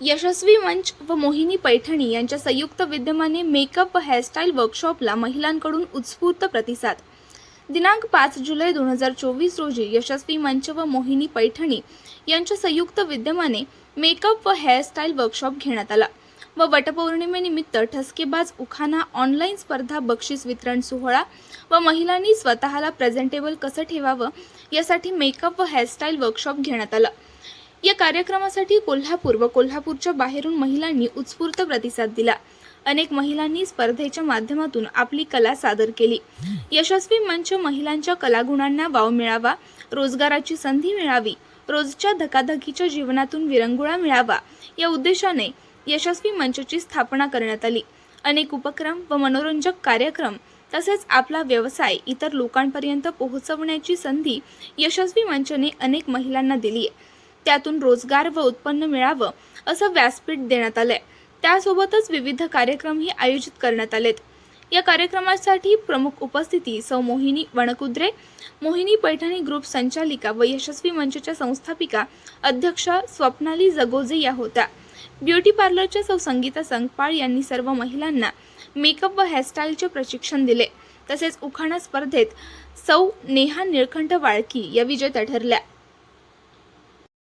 यशस्वी मंच व मोहिनी पैठणी यांच्या संयुक्त विद्यमाने मेकअप व हेअरस्टाईल वर्कशॉपला महिलांकडून उत्स्फूर्त प्रतिसाद. दिनांक पाच जुलै दोन हजार चोवीस रोजी यशस्वी मंच व मोहिनी पैठणी यांच्या संयुक्त विद्यमाने मेकअप व हेअरस्टाईल वर्कशॉप घेण्यात आला व वटपौर्णिमेनिमित्त ठसकेबाज उखाना ऑनलाईन स्पर्धा बक्षीस वितरण सोहळा व महिलांनी स्वतःला प्रेझेंटेबल कसं ठेवावं यासाठी मेकअप व हेअरस्टाईल वर्कशॉप घेण्यात आलं. या कार्यक्रमासाठी कोल्हापूर व कोल्हापूरच्या बाहेरून महिलांनी उत्स्फूर्त प्रतिसाद दिला. अनेक महिलांनी स्पर्धेच्या माध्यमातून आपली कला सादर केली. यशस्वी मंच महिलांच्या कलागुणांना वाव मिळावा रोजगाराची संधी मिळावी रोजच्या धकाधकीच्या जीवनातून विरंगुळा मिळावा या उद्देशाने यशस्वी मंचची स्थापना करण्यात आली. अनेक उपक्रम व मनोरंजक कार्यक्रम तसेच आपला व्यवसाय इतर लोकांपर्यंत पोहोचवण्याची संधी यशस्वी मंचने अनेक महिलांना दिली आहे त्यातून रोजगार व उत्पन्न मिळावं असं व्यासपीठ देण्यात आलंय. त्यासोबतच विविध कार्यक्रमही आयोजित करण्यात आलेत. या कार्यक्रमासाठी प्रमुख उपस्थिती सौ मोहिनी वणकुद्रे मोहिनी पैठणी ग्रुप संचालिका व यशस्वी मंचच्या संस्थापिका अध्यक्ष स्वप्नाली जगोजे या होत्या. ब्युटी पार्लरच्या सौ संगीता संगपाळ यांनी सर्व महिलांना मेकअप व हेअरस्टाईलचे प्रशिक्षण दिले. तसेच उखाणा स्पर्धेत सौ नेहा निळखंड वाळकी या विजेत्या ठरल्या.